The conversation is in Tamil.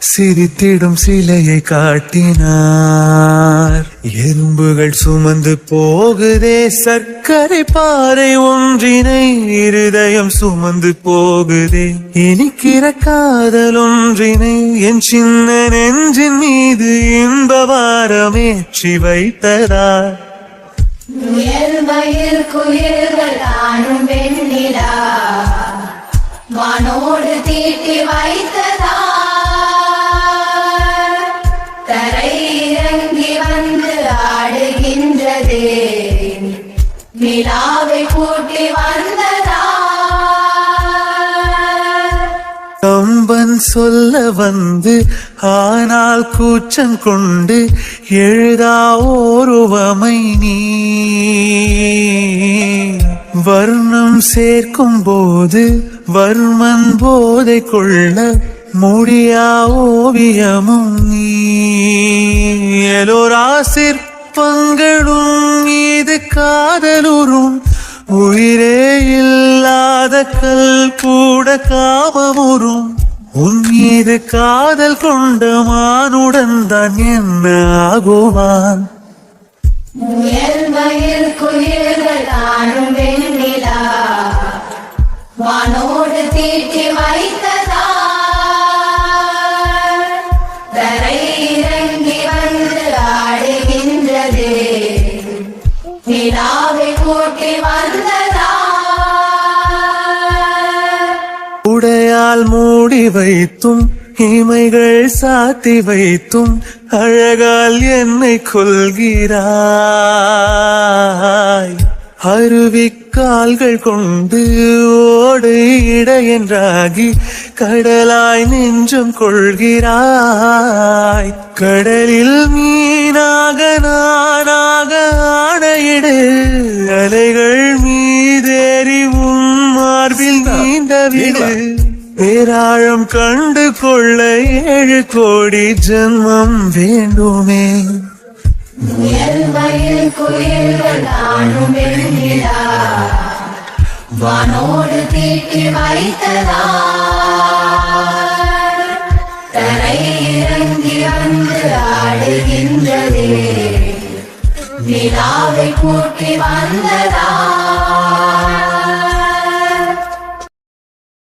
சிரித்திடும் சிலையை காட்டினார். எறும்புகள் சுமந்து போகுதே சர்க்கரை பாறை ஒன்றினை இருதயம் சுமந்து போகுதே. இனிக்கிற காதல் ஒன்றினை என் சின்ன நெஞ்சின் மீது இன்ப வாரமேற்றி வைத்ததார் முயல் மயில் குயில்கள் தானும் வெண்ணிலா வானோடு தீட்டி வைத்ததா? வந்ததேன். நிலாவை கூட்டி வந்ததா கம்பன் சொல்ல வந்து ஆனால் கூச்சம் கொண்டு எழுதா ஓருவமை நீ. வர்ணம் சேர்க்கும் போது வர்மன் போதை கொள்ள முடியா ஓவியமும் நீ. எலோரா சிற்பங்களும் இது காதலுறும் உயிரே இல்லாத கல் கூட காமமுறும் உன் மீது காதல் கொண்ட மானுடன் தான் என்ன ஆகுவான்? முயல் மயில் குயில்கள் தானும் வெண்ணிலா. வானோடு தீட்டி வைத்த நிலாவை கூட்டி வந்ததா? உடையால் மூடி வைத்தும் இமைகள் சாத்தி வைத்தும் அழகால் என்னை கொள்கிறாய் அருவிக்கால்கள் கொண்டு ஓடு இட என்றாகி கடலாய் நெஞ்சம் கொள்கிறாய். கடலில் மீனாக நான் ஆணையிடு அலைகள் மீதேறி உன் மார்பில் நீண்ட விடு பேராழம் கண்டு கொள்ள ஏழு கோடி ஜென்மம் வேண்டுமே. வானோடு தீட்டி வைத்ததா? தரை இறங்கி வந்து ஆடுகின்றது. நிலாவை கூட்டி வந்ததா